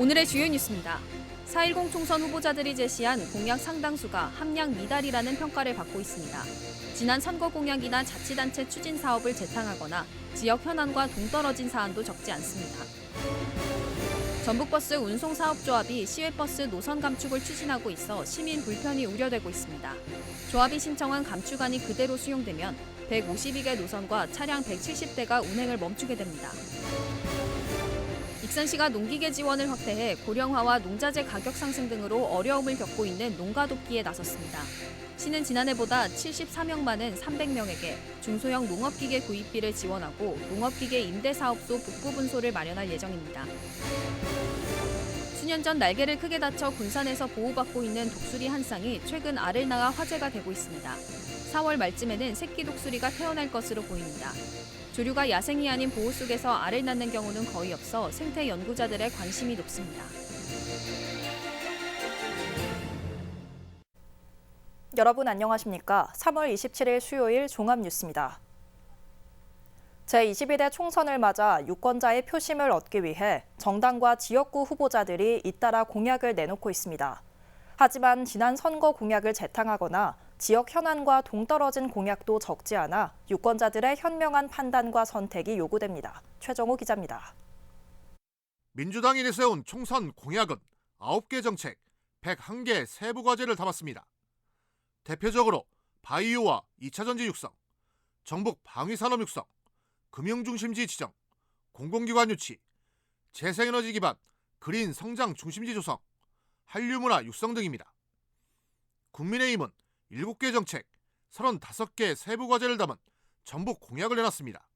오늘의 주요 뉴스입니다. 4.10 총선 후보자들이 제시한 공약 상당수가 함량 미달이라는 평가를 받고 있습니다. 지난 선거 공약이나 자치단체 추진 사업을 재탕하거나 지역 현안과 동떨어진 사안도 적지 않습니다. 전북버스 운송사업조합이 시외버스 노선 감축을 추진하고 있어 시민 불편이 우려되고 있습니다. 조합이 신청한 감축안이 그대로 수용되면 152개 노선과 차량 170대가 운행을 멈추게 됩니다. 익산시가 농기계 지원을 확대해 고령화와 농자재 가격 상승 등으로 어려움을 겪고 있는 농가 돕기에 나섰습니다. 시는 지난해보다 74명 많은 300명에게 중소형 농업기계 구입비를 지원하고 농업기계 임대사업소 북부분소를 마련할 예정입니다. 수년 전 날개를 크게 다쳐 군산에서 보호받고 있는 독수리 한 쌍이 최근 알을 낳아 화제가 되고 있습니다. 4월 말쯤에는 새끼 독수리가 태어날 것으로 보입니다. 조류가 야생이 아닌 보호 속에서 알을 낳는 경우는 거의 없어 생태 연구자들의 관심이 높습니다. 여러분 안녕하십니까? 3월 27일 수요일 종합뉴스입니다. 제22대 총선을 맞아 유권자의 표심을 얻기 위해 정당과 지역구 후보자들이 잇따라 공약을 내놓고 있습니다. 하지만 지난 선거 공약을 재탕하거나 지역 현안과 동떨어진 공약도 적지 않아 유권자들의 현명한 판단과 선택이 요구됩니다. 최정호 기자입니다. 민주당이 내세운 총선 공약은 9개 정책, 101개 세부 과제를 담았습니다. 대표적으로 바이오와 2차 전지 육성, 정북 방위산업 육성, 금융중심지 지정, 공공기관 유치, 재생에너지 기반 그린 성장 중심지 조성, 한류문화 육성 등입니다. 국민의힘은 7개 정책, 35개 세부 과제를 담은 전북 공약을 내놨습니다.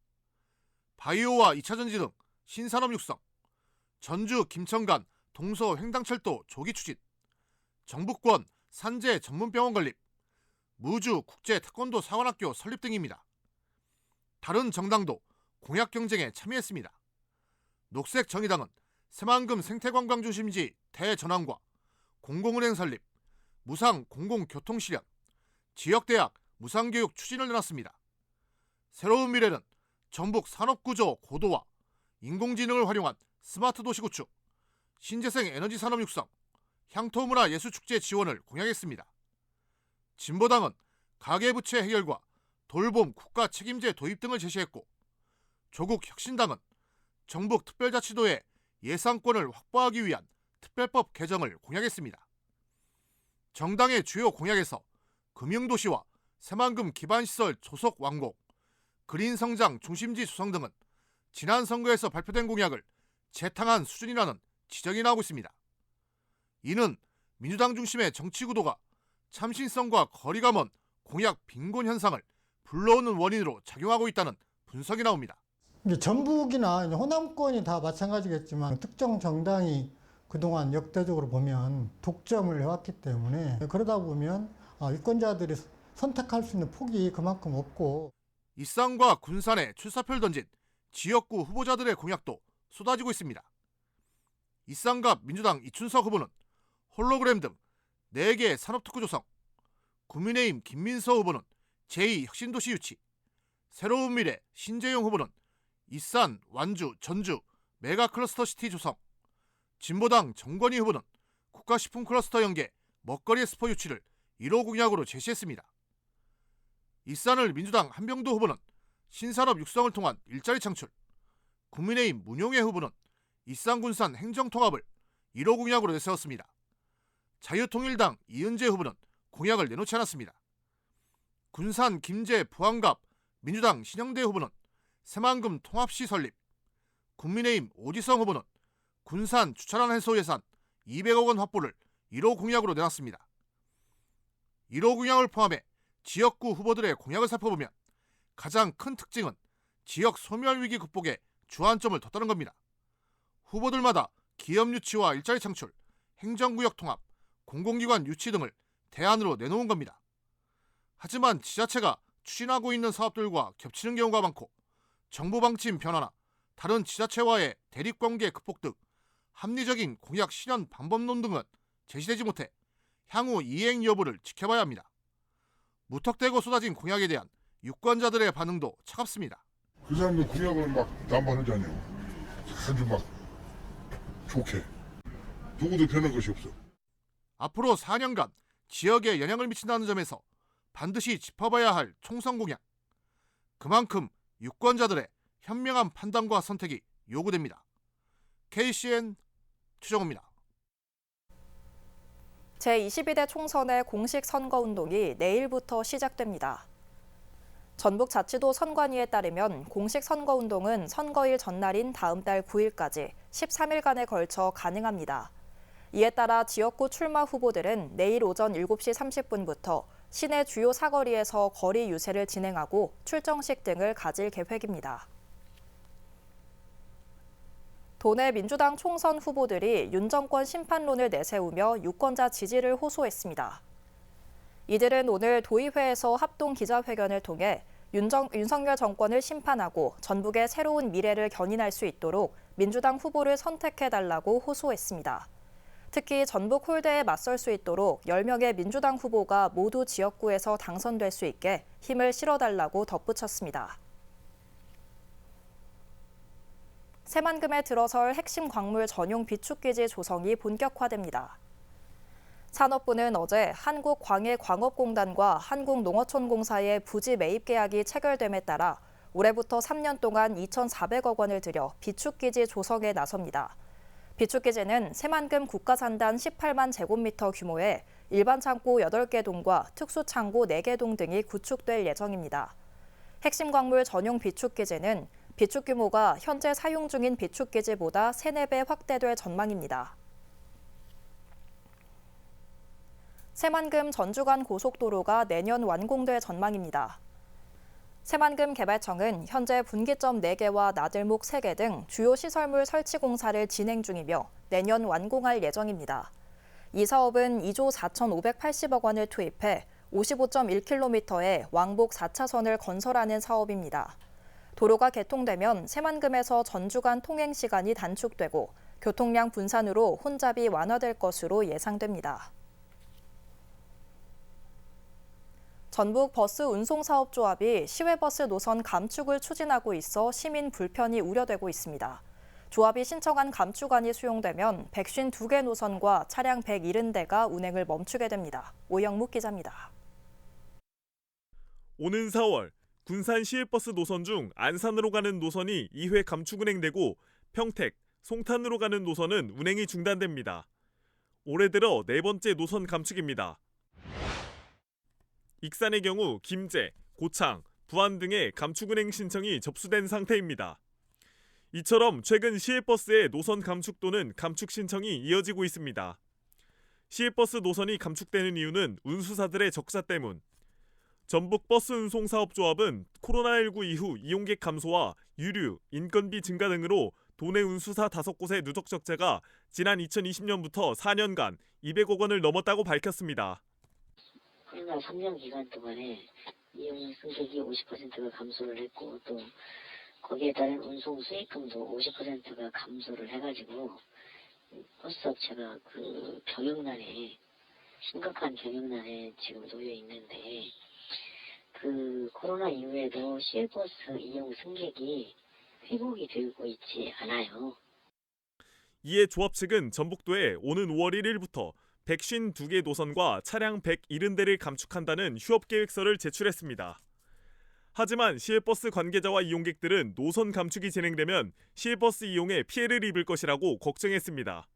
바이오와 2차 전지 등 신산업 육성, 전주 김천간 동서 횡단철도 조기 추진, 정북권 산재 전문병원 건립, 무주 국제 태권도 사관학교 설립 등입니다. 다른 정당도 공약 경쟁에 참여했습니다. 녹색 정의당은 새만금 생태관광 중심지 대전환과 공공은행 설립, 무상 공공교통 실현, 지역대학 무상교육 추진을 내놨습니다. 새로운 미래는 전북 산업구조 고도화, 인공지능을 활용한 스마트 도시 구축, 신재생 에너지 산업 육성, 향토문화 예술축제 지원을 공약했습니다. 진보당은 가계부채 해결과 돌봄 국가 책임제 도입 등을 제시했고 조국 혁신당은 정북 특별자치도의 예산권을 확보하기 위한 특별법 개정을 공약했습니다. 정당의 주요 공약에서 금융도시와 새만금 기반시설 조속 완공, 그린 성장 중심지 조성 등은 지난 선거에서 발표된 공약을 재탕한 수준이라는 지적이 나오고 있습니다. 이는 민주당 중심의 정치 구도가 참신성과 거리가 먼 공약 빈곤 현상을 불러오는 원인으로 작용하고 있다는 분석이 나옵니다. 전북이나 호남권이 다 마찬가지겠지만 특정 정당이 그동안 역대적으로 보면 독점을 해왔기 때문에 그러다 보면 아, 유권자들이 선택할 수 있는 폭이 그만큼 없고 이쌍과 군산에 출사표를 던진 지역구 후보자들의 공약도 쏟아지고 있습니다. 이쌍갑 민주당 이춘석 후보는 홀로그램 등 4개 산업특구 조성, 국민의힘 김민서 후보는 제2혁신도시 유치, 새로운 미래 신재용 후보는 이산, 완주, 전주 메가클러스터 시티 조성, 진보당 정권희 후보는 국가식품 클러스터 연계 먹거리 스포 유치를 1호 공약으로 제시했습니다. 이산을 민주당 한병도 후보는 신산업 육성을 통한 일자리 창출, 국민의힘 문용혜 후보는 이산군산 행정통합을 1호 공약으로 내세웠습니다. 자유통일당 이은재 후보는 공약을 내놓지 않았습니다. 군산 김제 부안갑 민주당 신영대 후보는 새만금 통합시 설립, 국민의힘 오지성 후보는 군산 주차장 해소 예산 200억 원 확보를 1호 공약으로 내놨습니다. 1호 공약을 포함해 지역구 후보들의 공약을 살펴보면 가장 큰 특징은 지역 소멸 위기 극복에 주안점을 뒀다는 겁니다. 후보들마다 기업 유치와 일자리 창출, 행정구역 통합, 공공기관 유치 등을 대안으로 내놓은 겁니다. 하지만 지자체가 추진하고 있는 사업들과 겹치는 경우가 많고 정부 방침 변화나 다른 지자체와의 대립관계 극복 등 합리적인 공약 실현 방법론 등은 제시되지 못해 향후 이행 여부를 지켜봐야 합니다. 무턱대고 쏟아진 공약에 대한 유권자들의 반응도 차갑습니다. 그 사람들 공약을 막 남발하잖아요. 아주 막 좋게. 누구도 변한 것이 없어. 앞으로 4년간 지역에 영향을 미친다는 점에서 반드시 짚어봐야 할 총선 공약. 그만큼 유권자들의 현명한 판단과 선택이 요구됩니다. KCN 추정호입니다. 제22대 총선의 공식 선거 운동이 내일부터 시작됩니다. 전북자치도 선관위에 따르면 공식 선거 운동은 선거일 전날인 다음 달 9일까지 13일간에 걸쳐 가능합니다. 이에 따라 지역구 출마 후보들은 내일 오전 7시 30분부터 시내 주요 사거리에서 거리 유세를 진행하고 출정식 등을 가질 계획입니다. 도내 민주당 총선 후보들이 윤 정권 심판론을 내세우며 유권자 지지를 호소했습니다. 이들은 오늘 도의회에서 합동 기자회견을 통해 윤정, 윤석열 정권을 심판하고 전북의 새로운 미래를 견인할 수 있도록 민주당 후보를 선택해달라고 호소했습니다. 특히 전북 홀대에 맞설 수 있도록 10명의 민주당 후보가 모두 지역구에서 당선될 수 있게 힘을 실어달라고 덧붙였습니다. 새만금에 들어설 핵심 광물 전용 비축기지 조성이 본격화됩니다. 산업부는 어제 한국광해광업공단과 한국농어촌공사의 부지 매입 계약이 체결됨에 따라 올해부터 3년 동안 2,400억 원을 들여 비축기지 조성에 나섭니다. 비축기지는 새만금 국가산단 18만 제곱미터 규모의 일반 창고 8개 동과 특수 창고 4개 동 등이 구축될 예정입니다. 핵심 광물 전용 비축기지는 비축 규모가 현재 사용 중인 비축기지보다 3, 4배 확대될 전망입니다. 새만금 전주간 고속도로가 내년 완공될 전망입니다. 새만금 개발청은 현재 분기점 4개와 나들목 3개 등 주요 시설물 설치 공사를 진행 중이며 내년 완공할 예정입니다. 이 사업은 2조 4,580억 원을 투입해 55.1km의 왕복 4차선을 건설하는 사업입니다. 도로가 개통되면 새만금에서 전주 간 통행 시간이 단축되고 교통량 분산으로 혼잡이 완화될 것으로 예상됩니다. 전북 버스 운송사업조합이 시외버스 노선 감축을 추진하고 있어 시민 불편이 우려되고 있습니다. 조합이 신청한 감축안이 수용되면 152개 노선과 차량 170대가 운행을 멈추게 됩니다. 오영묵 기자입니다. 오는 4월 군산 시외버스 노선 중 안산으로 가는 노선이 2회 감축 운행되고 평택, 송탄으로 가는 노선은 운행이 중단됩니다. 올해 들어 네 번째 노선 감축입니다. 익산의 경우 김제, 고창, 부안 등의 감축 운행 신청이 접수된 상태입니다. 이처럼 최근 시외버스의 노선 감축 또는 감축 신청이 이어지고 있습니다. 시외버스 노선이 감축되는 이유는 운수사들의 적자 때문, 전북 버스 운송 사업조합은 코로나19 이후 이용객 감소와 유류, 인건비 증가 등으로 도내 운수사 5곳의 누적 적자가 지난 2020년부터 4년간 200억 원을 넘었다고 밝혔습니다. 코로나 3년 기간 동안에 이용 승객이 50%가 감소를 했고 또 거기에 따른 운송 수익금도 50%가 감소를 해가지고 버스 업체가 그 경영난에 심각한 경영난에 지금 놓여 있는데 그 코로나 이후에도 시외버스 이용 승객이 회복이 되고 있지 않아요. 이에 조합 측은 전북도에 오는 5월 1일부터 152개 노선과 차량 170대를 감축한다는 휴업 계획서를 제출했습니다. 하지만 시외버스 관계자와 이용객들은 노선 감축이 진행되면 시외버스 이용에 피해를 입을 것이라고 걱정했습니다.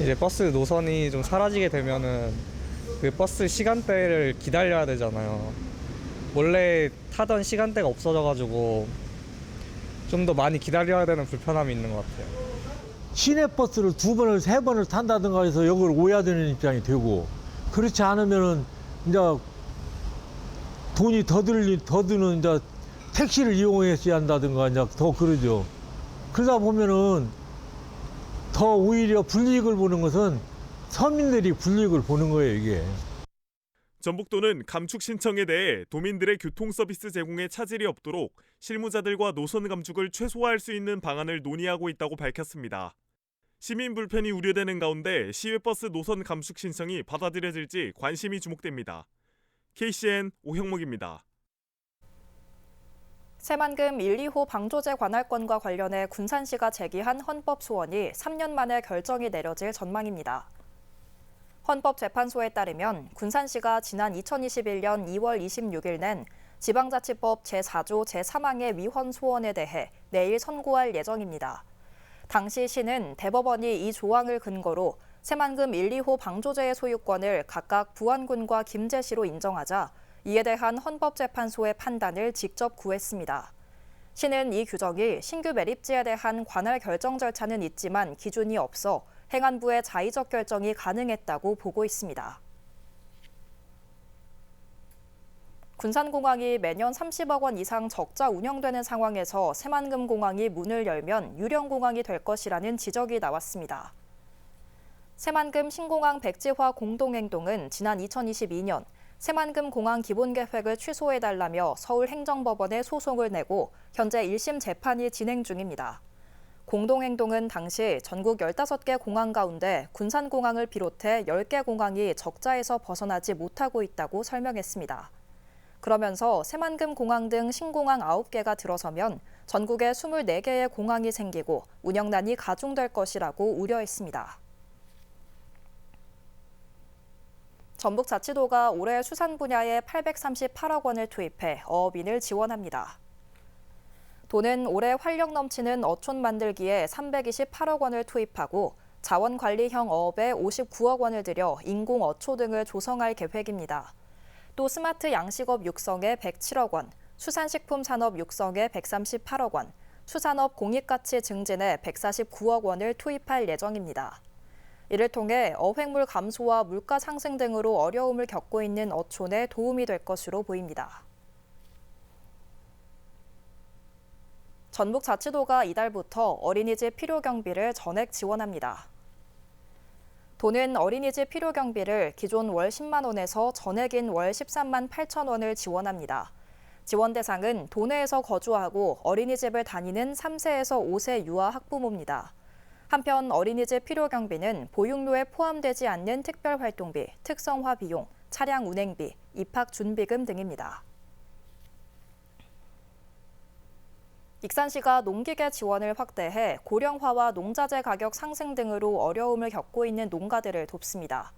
이제 버스 노선이 좀 사라지게 되면은 그 버스 시간대를 기다려야 되잖아요. 원래 타던 시간대가 없어져 가지고 좀 더 많이 기다려야 되는 불편함이 있는 것 같아요. 시내버스를 두 번을 세 번을 탄다든가 해서 이걸 오야 되는 입장이 되고 그렇지 않으면은 이제 돈이 더 들리 더 드는 이제 택시를 이용해서 한다든가 이제 더 그러죠. 그러다 보면은 더 오히려 불이익을 보는 것은 서민들이 불이익을 보는 거예요 이게. 전북도는 감축 신청에 대해 도민들의 교통 서비스 제공에 차질이 없도록 실무자들과 노선 감축을 최소화할 수 있는 방안을 논의하고 있다고 밝혔습니다. 시민 불편이 우려되는 가운데 시외버스 노선 감축 신청이 받아들여질지 관심이 주목됩니다. KCN 오형목입니다. 새만금 1, 2호 방조제 관할권과 관련해 군산시가 제기한 헌법 소원이 3년 만에 결정이 내려질 전망입니다. 헌법재판소에 따르면 군산시가 지난 2021년 2월 26일 낸 지방자치법 제4조 제3항의 위헌 소원에 대해 내일 선고할 예정입니다. 당시 시는 대법원이 이 조항을 근거로 새만금 1, 2호 방조제의 소유권을 각각 부안군과 김제시로 인정하자 이에 대한 헌법재판소의 판단을 직접 구했습니다. 시는 이 규정이 신규 매립지에 대한 관할 결정 절차는 있지만 기준이 없어 행안부의 자의적 결정이 가능했다고 보고 있습니다. 군산공항이 매년 30억 원 이상 적자 운영되는 상황에서 새만금 공항이 문을 열면 유령 공항이 될 것이라는 지적이 나왔습니다. 새만금 신공항 백지화 공동행동은 지난 2022년 새만금 공항 기본계획을 취소해달라며 서울행정법원에 소송을 내고 현재 1심 재판이 진행 중입니다. 공동행동은 당시 전국 15개 공항 가운데 군산공항을 비롯해 10개 공항이 적자에서 벗어나지 못하고 있다고 설명했습니다. 그러면서 새만금 공항 등 신공항 9개가 들어서면 전국에 24개의 공항이 생기고 운영난이 가중될 것이라고 우려했습니다. 전북자치도가 올해 수산 분야에 838억 원을 투입해 어업인을 지원합니다. 도는 올해 활력 넘치는 어촌 만들기에 328억 원을 투입하고 자원관리형 어업에 59억 원을 들여 인공 어초 등을 조성할 계획입니다. 또 스마트 양식업 육성에 107억 원, 수산식품 산업 육성에 138억 원, 수산업 공익가치 증진에 149억 원을 투입할 예정입니다. 이를 통해 어획물 감소와 물가 상승 등으로 어려움을 겪고 있는 어촌에 도움이 될 것으로 보입니다. 전북 자치도가 이달부터 어린이집 필요 경비를 전액 지원합니다. 도는 어린이집 필요 경비를 기존 월 10만 원에서 전액인 월 13만 8천 원을 지원합니다. 지원 대상은 도내에서 거주하고 어린이집을 다니는 3세에서 5세 유아 학부모입니다. 한편 어린이집 필요 경비는 보육료에 포함되지 않는 특별활동비, 특성화 비용, 차량 운행비, 입학 준비금 등입니다. 익산시가 농기계 지원을 확대해 고령화와 농자재 가격 상승 등으로 어려움을 겪고 있는 농가들을 돕습니다.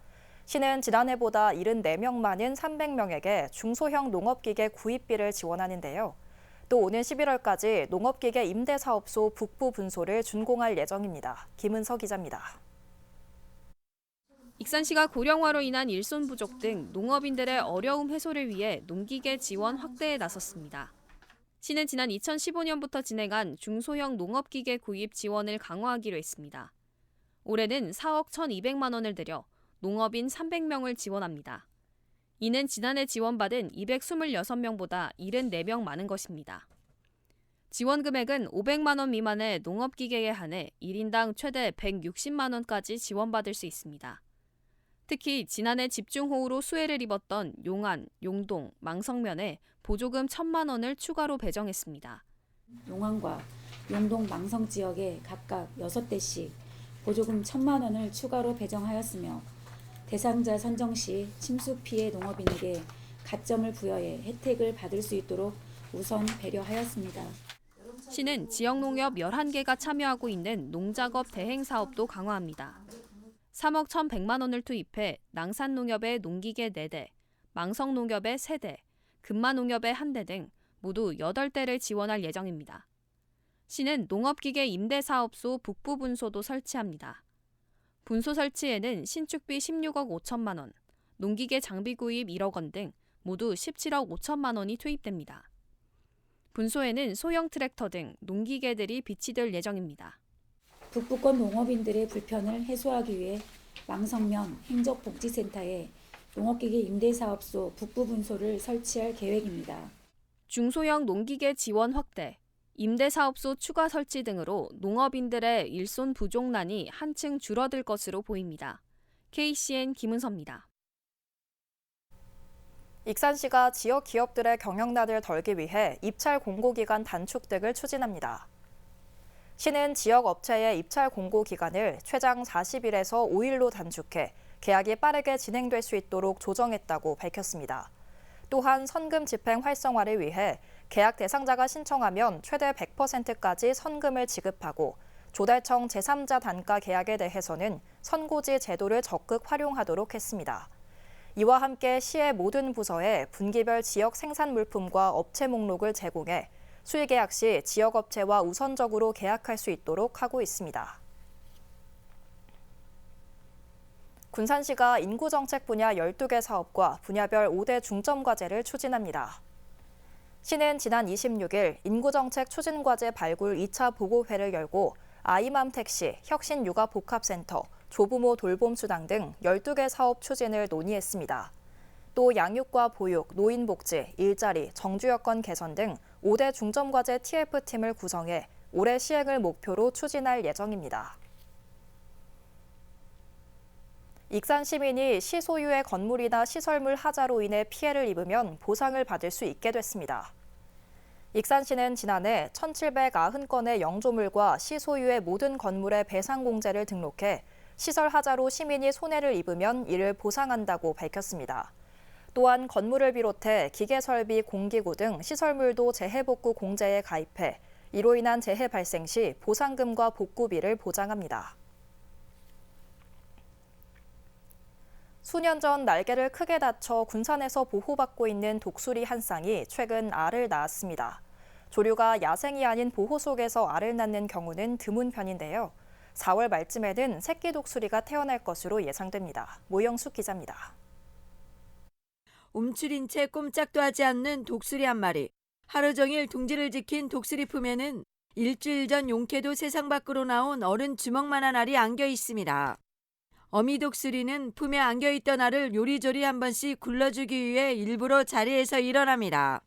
시는 지난해보다 74명 많은 300명에게 중소형 농업기계 구입비를 지원하는데요. 또 오는 11월까지 농업기계 임대사업소 북부 분소를 준공할 예정입니다. 김은서 기자입니다. 익산시가 고령화로 인한 일손 부족 등 농업인들의 어려움 해소를 위해 농기계 지원 확대에 나섰습니다. 시는 지난 2015년부터 진행한 중소형 농업기계 구입 지원을 강화하기로 했습니다. 올해는 4억 1,200만 원을 들여 농업인 300명을 지원합니다. 이는 지난해 지원받은 226명보다 74명 많은 것입니다. 지원 금액은 500만 원 미만의 농업기계에 한해 1인당 최대 160만 원까지 지원받을 수 있습니다. 특히 지난해 집중호우로 수해를 입었던 용안, 용동, 망성면에 보조금 1천만 원을 추가로 배정했습니다. 용안과 용동 망성 지역에 각각 6대씩 보조금 1천만 원을 추가로 배정하였으며 대상자 선정 시 침수 피해 농업인에게 가점을 부여해 혜택을 받을 수 있도록 우선 배려하였습니다. 시는 지역 농협 11개가 참여하고 있는 농작업 대행 사업도 강화합니다. 3억 1,100만 원을 투입해 낭산농협의 농기계 4대, 망성농협의 3대, 금마농협의 1대 등 모두 8대를 지원할 예정입니다. 시는 농업기계 임대사업소 북부 분소도 설치합니다. 분소 설치에는 신축비 16억 5천만 원, 농기계 장비 구입 1억 원 등 모두 17억 5천만 원이 투입됩니다. 분소에는 소형 트랙터 등 농기계들이 비치될 예정입니다. 북부권 농업인들의 불편을 해소하기 위해 망성면 행정복지센터에 농업기계 임대사업소 북부 분소를 설치할 계획입니다. 중소형 농기계 지원 확대, 임대사업소 추가 설치 등으로 농업인들의 일손 부족난이 한층 줄어들 것으로 보입니다. KCN 김은서입니다. 익산시가 지역 기업들의 경영난을 덜기 위해 입찰 공고기간 단축 등을 추진합니다. 시는 지역 업체의 입찰 공고 기간을 최장 40일에서 5일로 단축해 계약이 빠르게 진행될 수 있도록 조정했다고 밝혔습니다. 또한 선금 집행 활성화를 위해 계약 대상자가 신청하면 최대 100%까지 선금을 지급하고 조달청 제3자 단가 계약에 대해서는 선고지 제도를 적극 활용하도록 했습니다. 이와 함께 시의 모든 부서에 분기별 지역 생산 물품과 업체 목록을 제공해 수의 계약 시 지역 업체와 우선적으로 계약할 수 있도록 하고 있습니다. 군산시가 인구정책 분야 12개 사업과 분야별 5대 중점 과제를 추진합니다. 시는 지난 26일 인구정책 추진과제 발굴 2차 보고회를 열고 아이맘 택시, 혁신육아복합센터, 조부모 돌봄수당 등 12개 사업 추진을 논의했습니다. 또 양육과 보육, 노인복지, 일자리, 정주여건 개선 등 5대 중점과제 TF팀을 구성해 올해 시행을 목표로 추진할 예정입니다. 익산 시민이 시 소유의 건물이나 시설물 하자로 인해 피해를 입으면 보상을 받을 수 있게 됐습니다. 익산시는 지난해 1,790건의 영조물과 시 소유의 모든 건물의 배상 공제를 등록해 시설 하자로 시민이 손해를 입으면 이를 보상한다고 밝혔습니다. 또한 건물을 비롯해 기계 설비, 공기구 등 시설물도 재해 복구 공제에 가입해 이로 인한 재해 발생 시 보상금과 복구비를 보장합니다. 수년 전 날개를 크게 다쳐 군산에서 보호받고 있는 독수리 한 쌍이 최근 알을 낳았습니다. 조류가 야생이 아닌 보호 속에서 알을 낳는 경우는 드문 편인데요. 4월 말쯤에는 새끼 독수리가 태어날 것으로 예상됩니다. 모영숙 기자입니다. 움츠린 채 꼼짝도 하지 않는 독수리 한 마리. 하루 종일 둥지를 지킨 독수리 품에는 일주일 전 용케도 세상 밖으로 나온 어른 주먹만한 알이 안겨 있습니다. 어미 독수리는 품에 안겨 있던 알을 요리조리 한 번씩 굴러주기 위해 일부러 자리에서 일어납니다.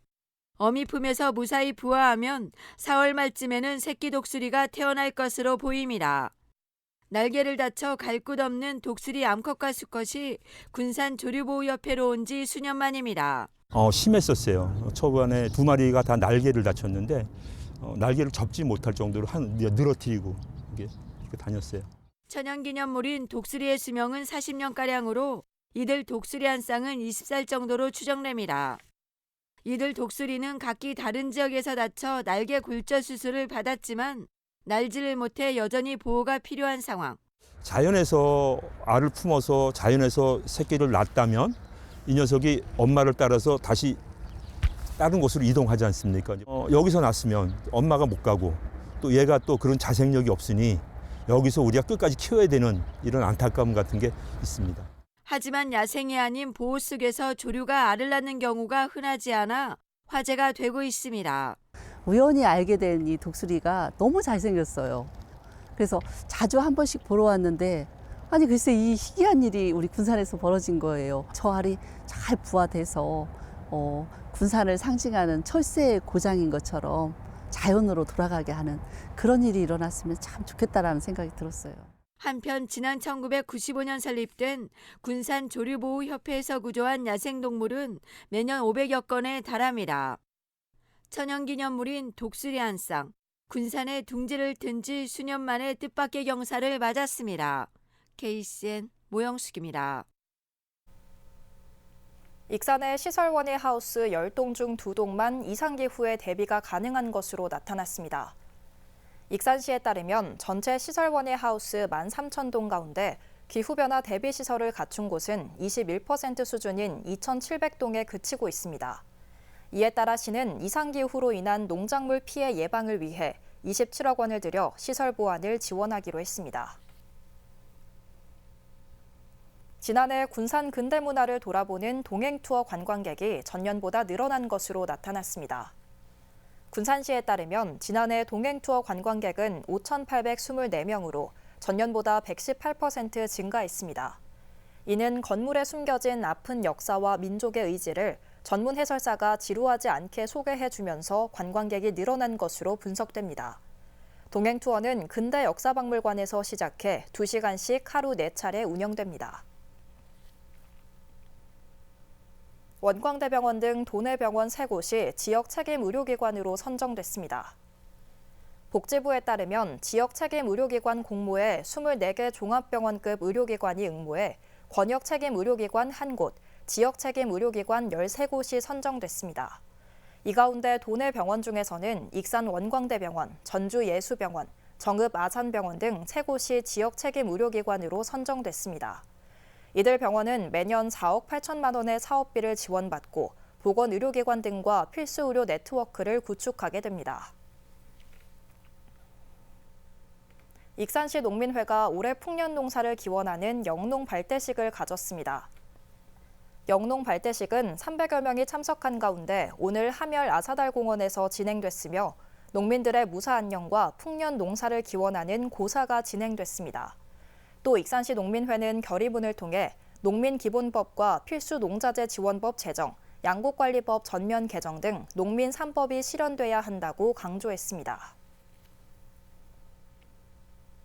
어미 품에서 무사히 부화하면 4월 말쯤에는 새끼 독수리가 태어날 것으로 보입니다. 날개를 다쳐 갈 곳 없는 독수리 암컷과 수컷이 군산 조류보호협회로 온 지 수년 만입니다. 어, 심했었어요. 초반에 두 마리가 다 날개를 다쳤는데 어, 날개를 접지 못할 정도로 한 늘어뜨리고 이게 이렇게 다녔어요. 천연기념물인 독수리의 수명은 40년가량으로 이들 독수리 한 쌍은 20살 정도로 추정됩니다. 이들 독수리는 각기 다른 지역에서 다쳐 날개 골절 수술을 받았지만 날지를 못해 여전히 보호가 필요한 상황. 자연에서 알을 품어서 자연에서 새끼를 낳았다면 이 녀석이 엄마를 따라서 다시 다른 곳으로 이동하지 않습니까? 어, 여기서 낳았으면 엄마가 못 가고 또 얘가 또 그런 자생력이 없으니 여기서 우리가 끝까지 키워야 되는 이런 안타까움 같은 게 있습니다. 하지만 야생이 아닌 보호 속에서 조류가 알을 낳는 경우가 흔하지 않아 화제가 되고 있습니다. 우연히 알게 된 이 독수리가 너무 잘생겼어요. 그래서 자주 한 번씩 보러 왔는데 아니 글쎄 이 희귀한 일이 우리 군산에서 벌어진 거예요. 저 알이 잘 부화돼서 어, 군산을 상징하는 철새의 고장인 것처럼 자연으로 돌아가게 하는 그런 일이 일어났으면 참 좋겠다라는 생각이 들었어요. 한편 지난 1995년 설립된 군산 조류보호협회에서 구조한 야생동물은 매년 500여 건에 달합니다. 천연기념물인 독수리 한 쌍, 군산의 둥지를 튼지 수년 만에 뜻밖의 경사를 맞았습니다. KCN 모영숙입니다. 익산의 시설원예 하우스 10동 중 2동만 이상기 후에 대비가 가능한 것으로 나타났습니다. 익산시에 따르면 전체 시설원예 하우스 13,000동 가운데 기후변화 대비 시설을 갖춘 곳은 21% 수준인 2,700동에 그치고 있습니다. 이에 따라 시는 이상기후로 인한 농작물 피해 예방을 위해 27억 원을 들여 시설 보완을 지원하기로 했습니다. 지난해 군산 근대 문화를 돌아보는 동행 투어 관광객이 전년보다 늘어난 것으로 나타났습니다. 군산시에 따르면 지난해 동행 투어 관광객은 5,824명으로 전년보다 118% 증가했습니다. 이는 건물에 숨겨진 아픈 역사와 민족의 의지를 전문 해설사가 지루하지 않게 소개해 주면서 관광객이 늘어난 것으로 분석됩니다. 동행 투어는 근대 역사박물관에서 시작해 2시간씩 하루 4차례 운영됩니다. 원광대병원 등 도내 병원 3곳이 지역 책임 의료기관으로 선정됐습니다. 복지부에 따르면 지역 책임 의료기관 공모에 24개 종합병원급 의료기관이 응모해 권역 책임 의료기관 1곳, 지역 책임 의료기관 13곳이 선정됐습니다. 이 가운데 도내 병원 중에서는 익산 원광대병원, 전주 예수병원, 정읍 아산병원 등세 곳이 지역 책임 의료기관으로 선정됐습니다. 이들 병원은 매년 4억 8천만 원의 사업비를 지원받고 보건 의료기관 등과 필수 의료 네트워크를 구축하게 됩니다. 익산시 농민회가 올해 풍년 농사를 기원하는 영농 발대식을 가졌습니다. 영농 발대식은 300여 명이 참석한 가운데 오늘 하멸 아사달 공원에서 진행됐으며 농민들의 무사 안녕과 풍년 농사를 기원하는 고사가 진행됐습니다. 또 익산시 농민회는 결의문을 통해 농민기본법과 필수 농자재 지원법 제정, 양곡관리법 전면 개정 등 농민 3법이 실현돼야 한다고 강조했습니다.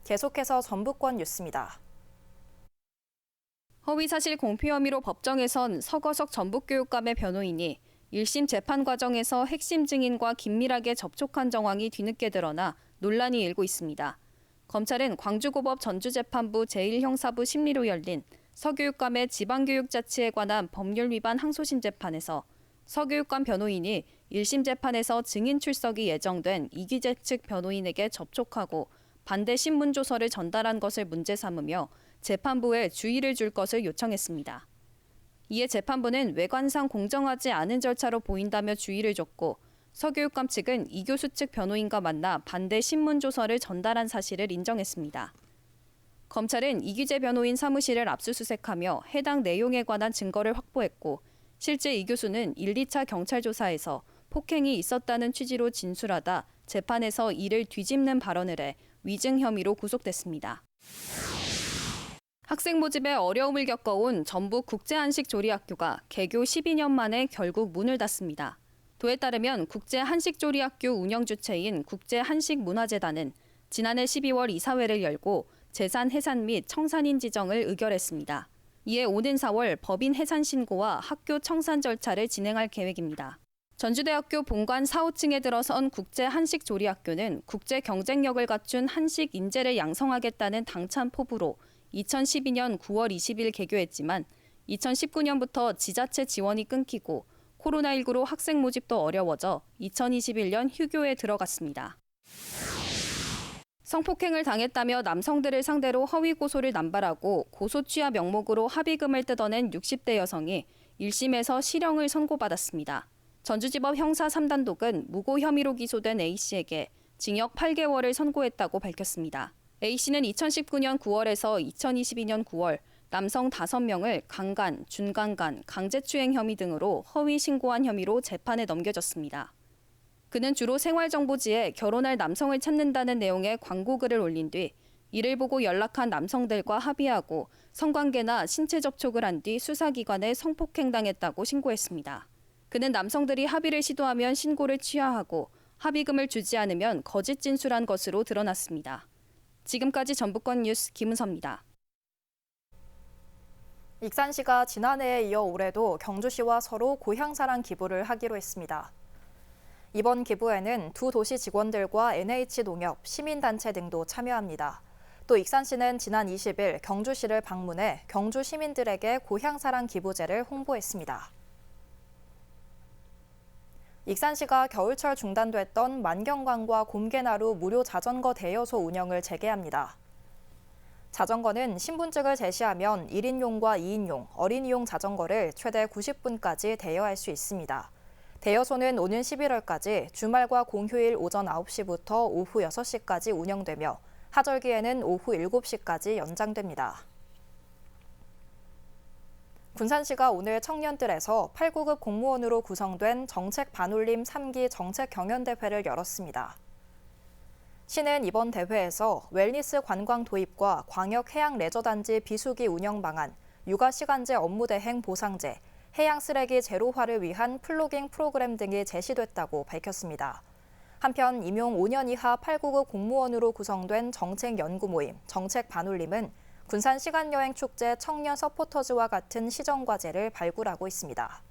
계속해서 전북권 뉴스입니다. 허위사실 공표 혐의로 법정에선 서거석 전북교육감의 변호인이 1심 재판 과정에서 핵심 증인과 긴밀하게 접촉한 정황이 뒤늦게 드러나 논란이 일고 있습니다. 검찰은 광주고법 전주재판부 제1형사부 심리로 열린 서교육감의 지방교육 자치에 관한 법률 위반 항소심 재판에서 서교육감 변호인이 1심 재판에서 증인 출석이 예정된 이기재 측 변호인에게 접촉하고 반대 신문 조서를 전달한 것을 문제 삼으며 재판부에 주의를 줄 것을 요청했습니다. 이에 재판부는 외관상 공정하지 않은 절차로 보인다며 주의를 줬고 서교육감 측은 이 교수 측 변호인과 만나 반대 신문 조서를 전달한 사실을 인정했습니다. 검찰은 이규재 변호인 사무실을 압수수색하며 해당 내용에 관한 증거를 확보했고 실제 이 교수는 1, 2차 경찰 조사에서 폭행이 있었다는 취지로 진술하다 재판에서 이를 뒤집는 발언을 해 위증 혐의로 구속됐습니다. 학생 모집에 어려움을 겪어온 전북 국제한식조리학교가 개교 12년 만에 결국 문을 닫습니다. 도에 따르면 국제한식조리학교 운영 주체인 국제한식문화재단은 지난해 12월 이사회를 열고 재산 해산 및 청산인 지정을 의결했습니다. 이에 오는 4월 법인 해산 신고와 학교 청산 절차를 진행할 계획입니다. 전주대학교 본관 4, 5층에 들어선 국제한식조리학교는 국제 경쟁력을 갖춘 한식 인재를 양성하겠다는 당찬 포부로 2012년 9월 20일 개교했지만 2019년부터 지자체 지원이 끊기고 코로나19로 학생 모집도 어려워져 2021년 휴교에 들어갔습니다. 성폭행을 당했다며 남성들을 상대로 허위 고소를 남발하고 고소 취하 명목으로 합의금을 뜯어낸 60대 여성이 1심에서 실형을 선고받았습니다. 전주지법 형사 3단독은 무고 혐의로 기소된 A씨에게 징역 8개월을 선고했다고 밝혔습니다. A씨는 2019년 9월에서 2022년 9월 남성 5명을 강간, 준강간, 강제추행 혐의 등으로 허위 신고한 혐의로 재판에 넘겨졌습니다. 그는 주로 생활정보지에 결혼할 남성을 찾는다는 내용의 광고글을 올린 뒤 이를 보고 연락한 남성들과 합의하고 성관계나 신체 접촉을 한 뒤 수사기관에 성폭행당했다고 신고했습니다. 그는 남성들이 합의를 시도하면 신고를 취하하고 합의금을 주지 않으면 거짓 진술한 것으로 드러났습니다. 지금까지 전북권 뉴스 김은서입니다. 익산시가 지난해에 이어 올해도 경주시와 서로 고향사랑 기부를 하기로 했습니다. 이번 기부에는 두 도시 직원들과 NH농협, 시민단체 등도 참여합니다. 또 익산시는 지난 20일 경주시를 방문해 경주 시민들에게 고향사랑 기부제를 홍보했습니다. 익산시가 겨울철 중단됐던 만경관과 곰개나루 무료 자전거 대여소 운영을 재개합니다. 자전거는 신분증을 제시하면 1인용과 2인용, 어린이용 자전거를 최대 90분까지 대여할 수 있습니다. 대여소는 오는 11월까지 주말과 공휴일 오전 9시부터 오후 6시까지 운영되며 하절기에는 오후 7시까지 연장됩니다. 군산시가 오늘 청년들에서 8구급 공무원으로 구성된 정책 반올림 3기 정책 경연대회를 열었습니다. 시는 이번 대회에서 웰니스 관광 도입과 광역 해양 레저단지 비수기 운영 방안, 육아 시간제 업무 대행 보상제, 해양 쓰레기 제로화를 위한 플로깅 프로그램 등이 제시됐다고 밝혔습니다. 한편 임용 5년 이하 8구급 공무원으로 구성된 정책 연구 모임 정책 반올림은 군산 시간여행 축제 청년 서포터즈와 같은 시정 과제를 발굴하고 있습니다.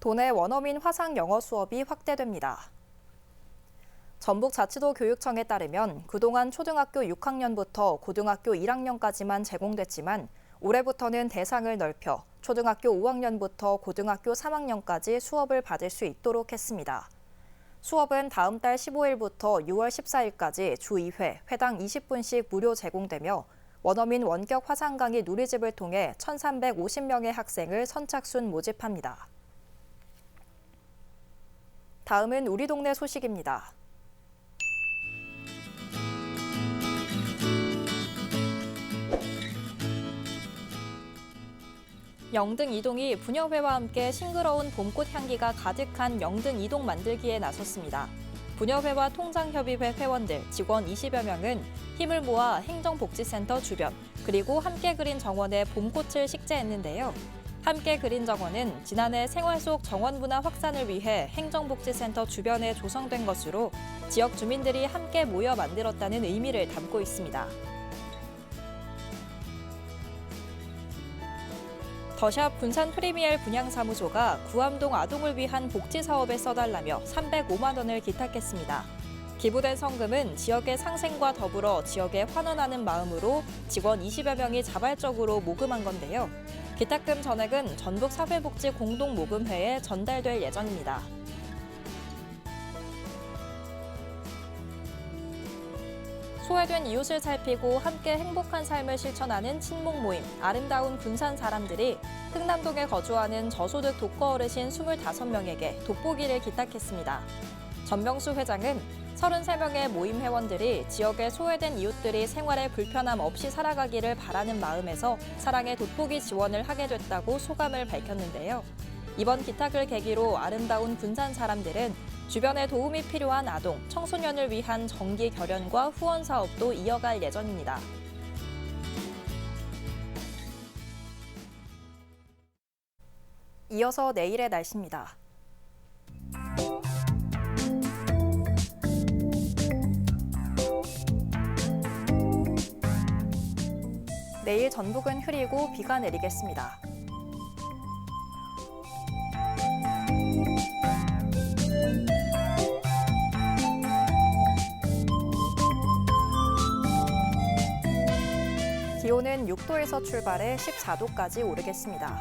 도내 원어민 화상 영어 수업이 확대됩니다. 전북자치도 교육청에 따르면 그동안 초등학교 6학년부터 고등학교 1학년까지만 제공됐지만 올해부터는 대상을 넓혀 초등학교 5학년부터 고등학교 3학년까지 수업을 받을 수 있도록 했습니다. 수업은 다음 달 15일부터 6월 14일까지 주 2회, 회당 20분씩 무료 제공되며 원어민 원격 화상 강의 누리집을 통해 1,350명의 학생을 선착순 모집합니다. 다음은 우리 동네 소식입니다. 영등 이동이 부녀회와 함께 싱그러운 봄꽃 향기가 가득한 영등 이동 만들기에 나섰습니다. 부녀회와 통장협의회 회원들, 직원 20여 명은 힘을 모아 행정복지센터 주변, 그리고 함께 그린 정원에 봄꽃을 식재했는데요. 함께 그린 정원은 지난해 생활 속 정원 문화 확산을 위해 행정복지센터 주변에 조성된 것으로 지역 주민들이 함께 모여 만들었다는 의미를 담고 있습니다. 더샵 군산 프리미엘 분양사무소가 구암동 아동을 위한 복지 사업에 써달라며 305만 원을 기탁했습니다. 기부된 성금은 지역의 상생과 더불어 지역에 환원하는 마음으로 직원 20여 명이 자발적으로 모금한 건데요. 기탁금 전액은 전북 사회복지 공동모금회에 전달될 예정입니다. 소외된 이웃을 살피고 함께 행복한 삶을 실천하는 친목 모임 아름다운 군산 사람들이 흥남동에 거주하는 저소득 독거 어르신 25명에게 돋보기를 기탁했습니다. 전명수 회장은 33명의 모임 회원들이 지역의 소외된 이웃들이 생활에 불편함 없이 살아가기를 바라는 마음에서 사랑의 돋보기 지원을 하게 됐다고 소감을 밝혔는데요. 이번 기탁을 계기로 아름다운 군산 사람들은 주변에 도움이 필요한 아동, 청소년을 위한 정기 결연과 후원 사업도 이어갈 예정입니다. 이어서 내일의 날씨입니다. 내일 전북은 흐리고 비가 내리겠습니다. 기온은 6도에서 출발해 14도까지 오르겠습니다.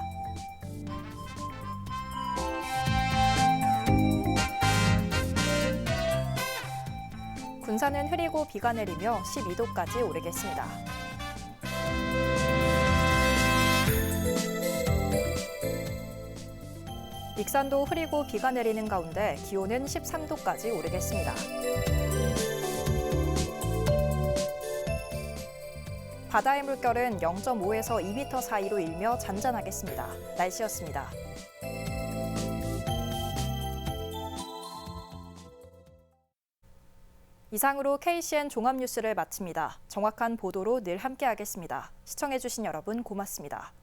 군산은 흐리고 비가 내리며 12도까지 오르겠습니다. 익산도 흐리고 비가 내리는 가운데 기온은 13도까지 오르겠습니다. 바다의 물결은 0.5에서 2m 사이로 일며 잔잔하겠습니다. 날씨였습니다. 이상으로 KCN 종합뉴스를 마칩니다. 정확한 보도로 늘 함께하겠습니다. 시청해주신 여러분 고맙습니다.